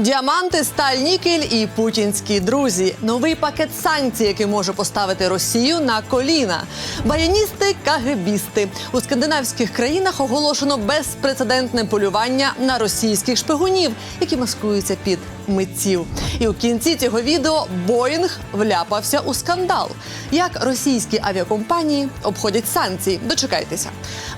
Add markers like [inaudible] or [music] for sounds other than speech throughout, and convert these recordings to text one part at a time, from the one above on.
Діаманти, сталь, нікель і путінські друзі. Новий пакет санкцій, який може поставити Росію на коліна. Баяністи, кагебісти у скандинавських країнах оголошено безпрецедентне полювання на російських шпигунів, які маскуються під митців. І у кінці цього відео Боїнг вляпався у скандал. Як російські авіакомпанії обходять санкції? Дочекайтеся.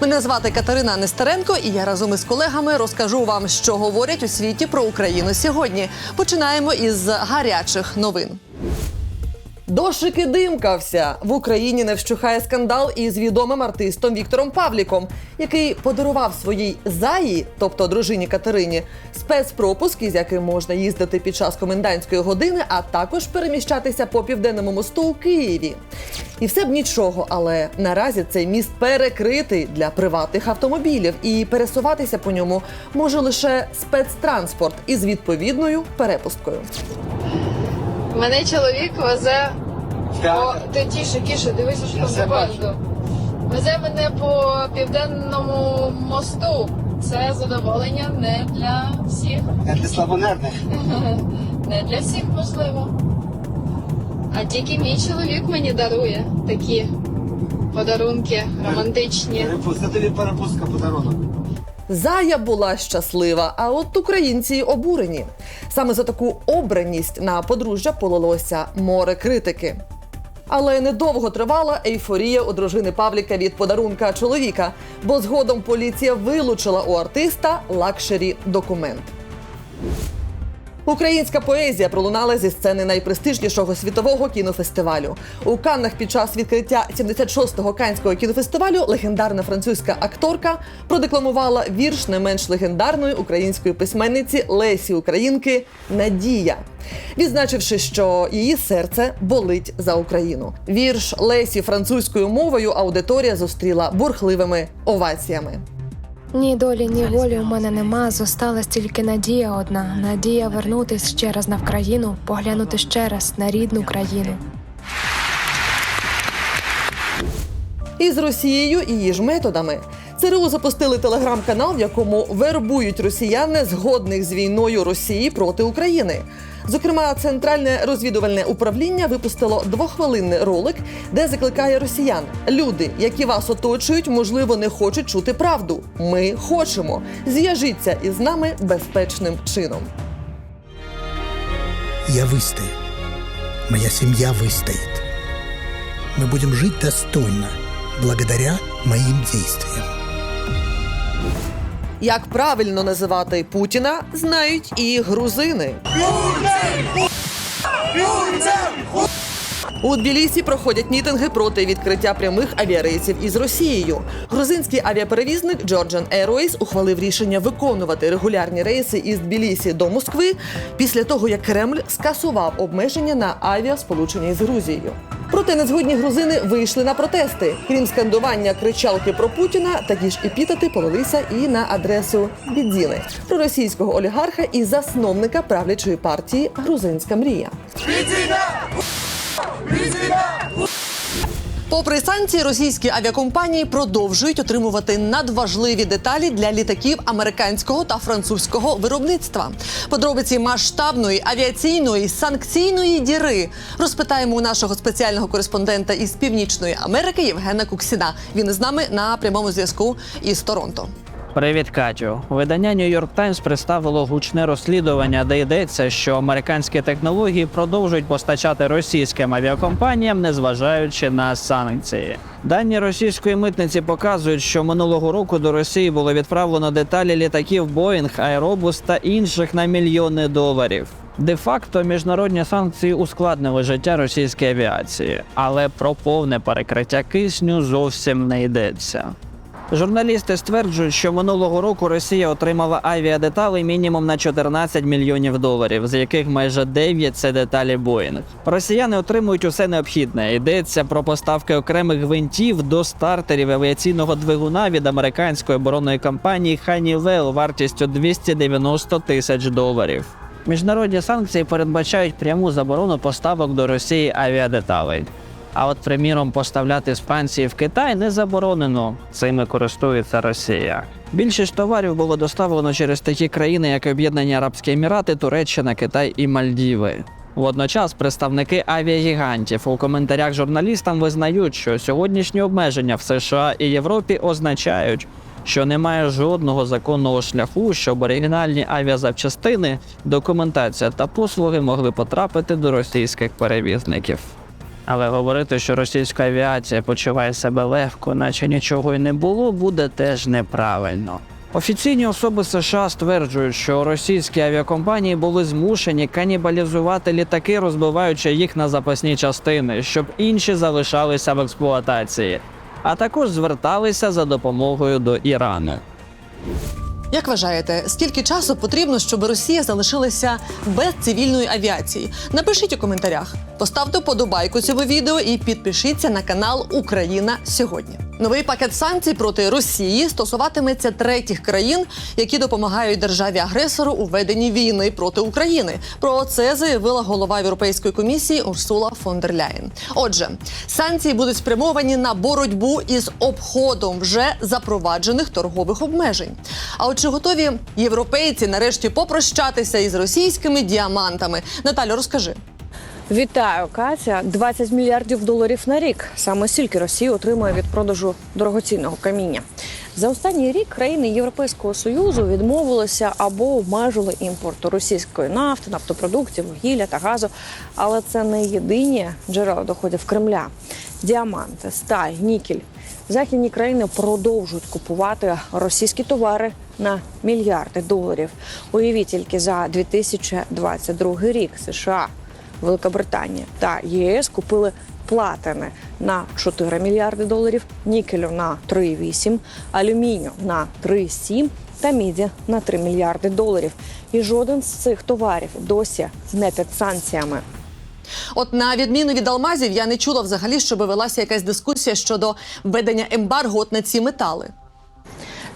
Мене звати Катерина Нестеренко, і я разом із колегами розкажу вам, що говорять у світі про Україну сьогодні. Починаємо із гарячих новин. Дошики димкався в Україні не вщухає скандал із відомим артистом Віктором Павліком, який подарував своїй заї, тобто дружині Катерині, спецпропуск, із яким можна їздити під час комендантської години, а також переміщатися по південному мосту у Києві. І все б нічого, але наразі цей міст перекритий для приватних автомобілів, і пересуватися по ньому може лише спецтранспорт із відповідною перепусткою. Мене чоловік везе Так. ти тіше, тіше, дивися, що там попереду. Везе мене по південному мосту. Це задоволення не для всіх, Це для слабонервних. [laughs] не для всіх можливо. А тільки мій чоловік мені дарує такі подарунки романтичні. Це тобі перепустка подарунок. Зая була щаслива, а от українці обурені. Саме за таку обраність на подружжя полилося море критики. Але недовго тривала ейфорія у дружини Павліка від подарунка чоловіка, бо згодом поліція вилучила у артиста лакшері документ. Українська поезія пролунала зі сцени найпрестижнішого світового кінофестивалю. У Каннах під час відкриття 76-го канського кінофестивалю легендарна французька акторка продекламувала вірш не менш легендарної української письменниці Лесі Українки Надія, відзначивши, що її серце болить за Україну. Вірш Лесі французькою мовою аудиторія зустріла бурхливими оваціями. Ні долі, ні волі у мене нема. Зосталась тільки надія одна. Надія вернутись ще раз на Вкраїну, поглянути ще раз на рідну країну. І з Росією і її ж методами. ЦРУ запустили телеграм-канал, в якому вербують росіян згодних з війною Росії проти України. Зокрема, центральне розвідувальне управління випустило двохвилинний ролик, де закликає росіян: люди, які вас оточують, можливо, не хочуть чути правду. Ми хочемо. Зв'яжіться із нами безпечним чином. Я выстою. Моя семья выстоит. Мы будем жить достойно, благодаря моим действиям. Як правильно називати Путіна, знають і грузини. У Тбілісі проходять мітинги проти відкриття прямих авіарейсів із Росією. Грузинський авіаперевізник Georgian Airways ухвалив рішення виконувати регулярні рейси із Тбілісі до Москви після того, як Кремль скасував обмеження на авіасполучення із Грузією. Проте незгодні грузини вийшли на протести. Крім скандування кричалки про Путіна, такі ж епітети повелися і на адресу Бідзіни, проросійського олігарха і засновника правлячої партії Грузинська мрія. Попри санкції, російські авіакомпанії продовжують отримувати надважливі деталі для літаків американського та французького виробництва. Подробиці масштабної авіаційної санкційної діри розпитаємо у нашого спеціального кореспондента із північної Америки Євгена Куксіна. Він з нами на прямому зв'язку із Торонто. Привіт, Катю. Видання New York Times представило гучне розслідування, де йдеться, що американські технології продовжують постачати російським авіакомпаніям, незважаючи на санкції. Дані російської митниці показують, що минулого року до Росії було відправлено деталі літаків Boeing, Aerobus та інших на мільйони доларів. Де-факто міжнародні санкції ускладнили життя російської авіації, але про повне перекриття кисню зовсім не йдеться. Журналісти стверджують, що минулого року Росія отримала авіадеталей мінімум на 14 мільйонів доларів, з яких майже 9 – це деталі Боїнг. Росіяни отримують усе необхідне. Йдеться про поставки окремих гвинтів до стартерів авіаційного двигуна від американської оборонної компанії Honeywell вартістю 290 тисяч доларів. Міжнародні санкції передбачають пряму заборону поставок до Росії авіадеталей. А от, приміром, поставляти спанції в Китай не заборонено. Цими користується Росія. Більшість товарів було доставлено через такі країни, як Об'єднані Арабські Емірати, Туреччина, Китай і Мальдіви. Водночас представники авіагігантів у коментарях журналістам визнають, що сьогоднішні обмеження в США і Європі означають, що немає жодного законного шляху, щоб оригінальні авіазапчастини, документація та послуги могли потрапити до російських перевізників. Але говорити, що російська авіація почуває себе легко, наче нічого й не було, буде теж неправильно. Офіційні особи США стверджують, що російські авіакомпанії були змушені канібалізувати літаки, розбиваючи їх на запасні частини, щоб інші залишалися в експлуатації, а також зверталися за допомогою до Ірану. Як вважаєте, скільки часу потрібно, щоб Росія залишилася без цивільної авіації? Напишіть у коментарях, поставте вподобайку цьому відео і підпишіться на канал Україна сьогодні. Новий пакет санкцій проти Росії стосуватиметься третіх країн, які допомагають державі агресору у веденні війни проти України. Про це заявила голова Європейської комісії Урсула фон дер Ляєн. Отже, санкції будуть спрямовані на боротьбу із обходом вже запроваджених торгових обмежень. А от чи готові європейці нарешті попрощатися із російськими діамантами? Наталю, розкажи. Вітаю, Катя. 20 мільярдів доларів на рік. Саме стільки Росія отримує від продажу дорогоцінного каміння. За останній рік країни Європейського союзу відмовилися або обмежили імпорт російської нафти, нафтопродуктів, вугілля та газу. Але це не єдині джерела доходів Кремля. Діаманти, сталь, нікель. Західні країни продовжують купувати російські товари на мільярди доларів. Уявіть тільки за 2022 рік США Великобританія та ЄС купили платини на 4 мільярди доларів, нікелю на 3,8, алюмінію на 3,7 та міді на 3 мільярди доларів. І жоден з цих товарів досі не під санкціями. От на відміну від алмазів, я не чула взагалі, щоб велася якась дискусія щодо введення ембарго от на ці метали.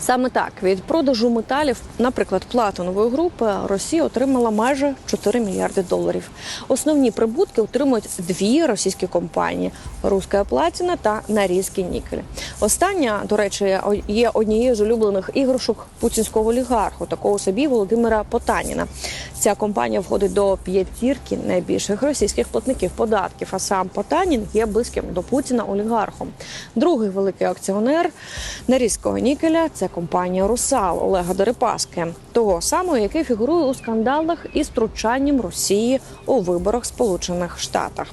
Саме так від продажу металів, наприклад, платинової групи, Росія отримала майже 4 мільярди доларів. Основні прибутки отримують дві російські компанії: Руська Платіна та Нарізький Нікель. Остання, до речі, є однією з улюблених іграшок путінського олігарху, такого собі Володимира Потаніна. Ця компанія входить до п'ятірки найбільших російських платників податків. А сам Потанін є близьким до Путіна олігархом. Другий великий акціонер Нарізького нікеля це компанія Русал Олега Дерипаски, того самого, який фігурує у скандалах із втручанням Росії у виборах Сполучених Штатах.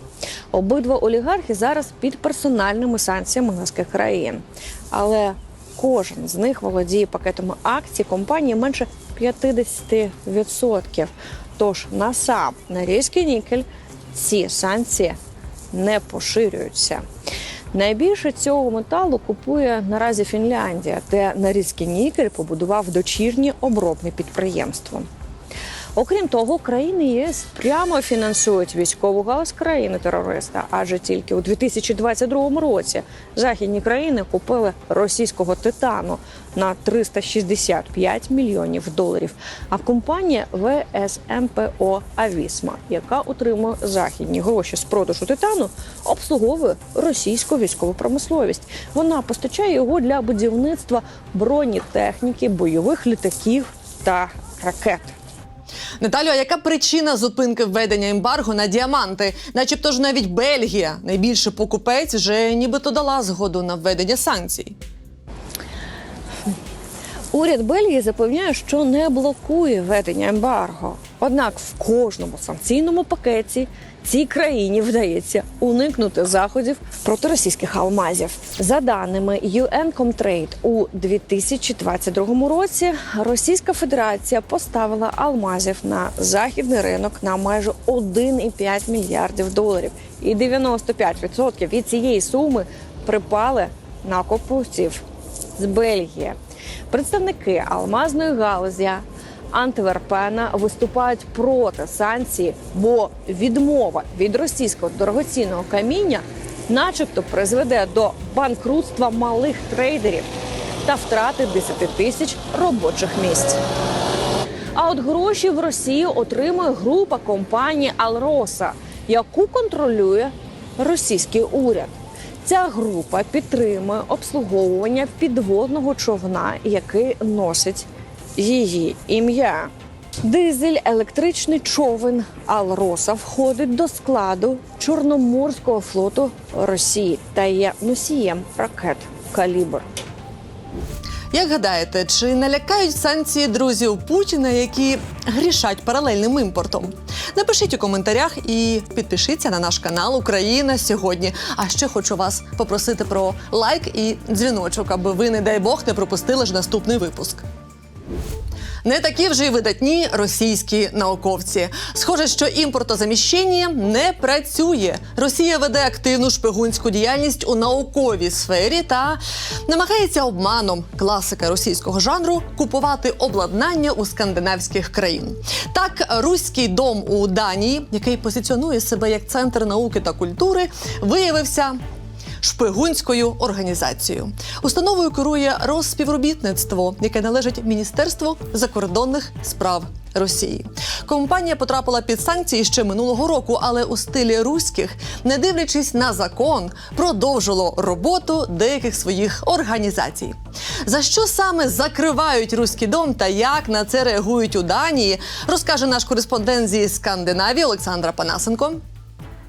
Обидва олігархи зараз під персональними санкціями низки країн, але кожен з них володіє пакетами акцій компанії менше 50%. Тож на сам Нарізький нікель ці санкції не поширюються. Найбільше цього металу купує наразі Фінляндія, де на різкий нікель побудував дочірнє обробне підприємство. Окрім того, країни ЄС прямо фінансують військову галузь країни терориста, адже тільки у 2022 році західні країни купили російського титану на 365 мільйонів доларів. А компанія ВСМПО Авісма, яка отримує західні гроші з продажу титану, обслуговує російську військову промисловість. Вона постачає його для будівництва бронетехніки, бойових літаків та ракет. Наталю, а яка причина зупинки введення ембарго на діаманти? Начебто ж навіть Бельгія, найбільший покупець, вже нібито дала згоду на введення санкцій. Уряд Бельгії запевняє, що не блокує введення ембарго. Однак в кожному санкційному пакеті цій країні вдається уникнути заходів проти російських алмазів. За даними UN Comtrade, у 2022 році Російська Федерація поставила алмазів на західний ринок на майже 1,5 мільярдів доларів, і 95% від цієї суми припали на купців з Бельгії. Представники алмазної галузі Антверпена виступають проти санкцій, бо відмова від російського дорогоцінного каміння, начебто, призведе до банкрутства малих трейдерів та втрати 10 тисяч робочих місць. А от гроші в Росію отримує група компанії Алроса, яку контролює російський уряд. Ця група підтримує обслуговування підводного човна, який носить її ім'я. Дизель електричний човен Алроса входить до складу Чорноморського флоту Росії та є носієм ракет Калібр. Як гадаєте, чи налякають санкції друзів Путіна, які грішать паралельним імпортом? Напишіть у коментарях і підпишіться на наш канал Україна сьогодні. А ще хочу вас попросити про лайк і дзвіночок, аби ви, не дай Бог, не пропустили ж наступний випуск. Не такі вже й видатні російські науковці. Схоже, що імпортозаміщення не працює. Росія веде активну шпигунську діяльність у науковій сфері та намагається обманом класика російського жанру купувати обладнання у скандинавських країн. Так, руський дом у Данії, який позиціонує себе як центр науки та культури, виявився шпигунською організацією. Установою керує Розспівробітництво, яке належить Міністерству закордонних справ. Росії компанія потрапила під санкції ще минулого року, але у стилі руських, не дивлячись на закон, продовжило роботу деяких своїх організацій. За що саме закривають руський дом та як на це реагують у Данії, розкаже наш кореспондент зі Скандинавії Олександра Панасенко.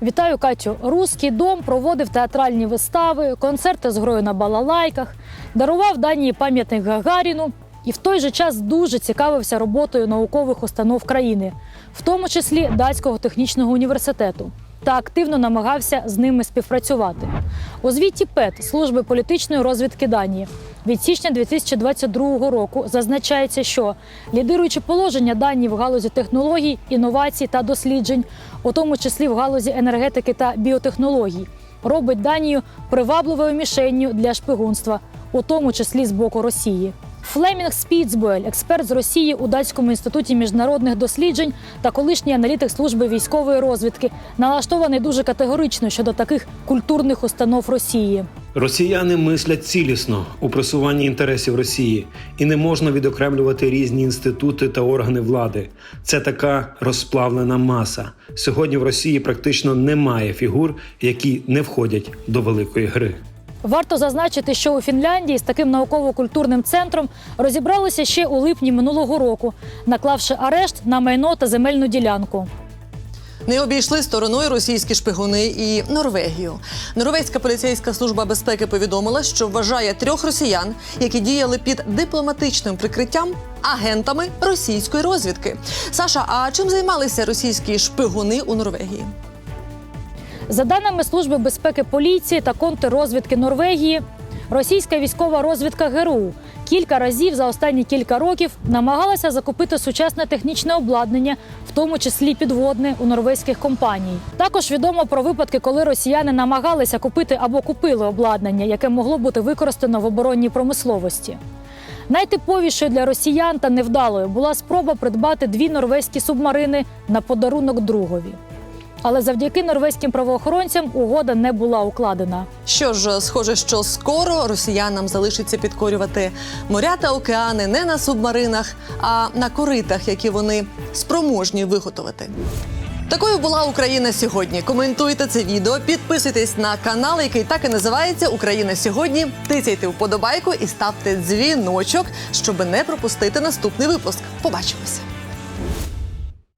Вітаю, Катю. Руський дом проводив театральні вистави, концерти з грою на балалайках, дарував Данії пам'ятник Гагаріну і в той же час дуже цікавився роботою наукових установ країни, в тому числі Датського технічного університету, та активно намагався з ними співпрацювати. У звіті ПЕТ служби політичної розвідки Данії від січня 2022 року зазначається, що лідируючи положення Данії в галузі технологій, інновацій та досліджень, у тому числі в галузі енергетики та біотехнологій, робить Данію привабливою мішенню для шпигунства, у тому числі з боку Росії. Флемінг Спіцбуель, експерт з Росії у Датському інституті міжнародних досліджень та колишній аналітик служби військової розвідки, налаштований дуже категорично щодо таких культурних установ Росії. Росіяни мислять цілісно у просуванні інтересів Росії, і не можна відокремлювати різні інститути та органи влади. Це така розплавлена маса. Сьогодні в Росії практично немає фігур, які не входять до великої гри. Варто зазначити, що у Фінляндії з таким науково-культурним центром розібралися ще у липні минулого року, наклавши арешт на майно та земельну ділянку. Не обійшли стороною російські шпигуни і Норвегію. Норвезька поліцейська служба безпеки повідомила, що вважає трьох росіян, які діяли під дипломатичним прикриттям, агентами російської розвідки. Саша, а чим займалися російські шпигуни у Норвегії? За даними Служби безпеки поліції та контррозвідки Норвегії, російська військова розвідка ГРУ кілька разів за останні кілька років намагалася закупити сучасне технічне обладнання, в тому числі підводне у норвезьких компаній. Також відомо про випадки, коли росіяни намагалися купити або купили обладнання, яке могло бути використано в оборонній промисловості. Найтиповішою для росіян та невдалою була спроба придбати дві норвезькі субмарини на подарунок другові. Але завдяки норвезьким правоохоронцям угода не була укладена. Що ж, схоже, що скоро росіянам залишиться підкорювати моря та океани не на субмаринах, а на коритах, які вони спроможні виготовити. Такою була Україна сьогодні. Коментуйте це відео, підписуйтесь на канал, який так і називається Україна сьогодні. Тицяйте вподобайку і ставте дзвіночок, щоб не пропустити наступний випуск. Побачимося.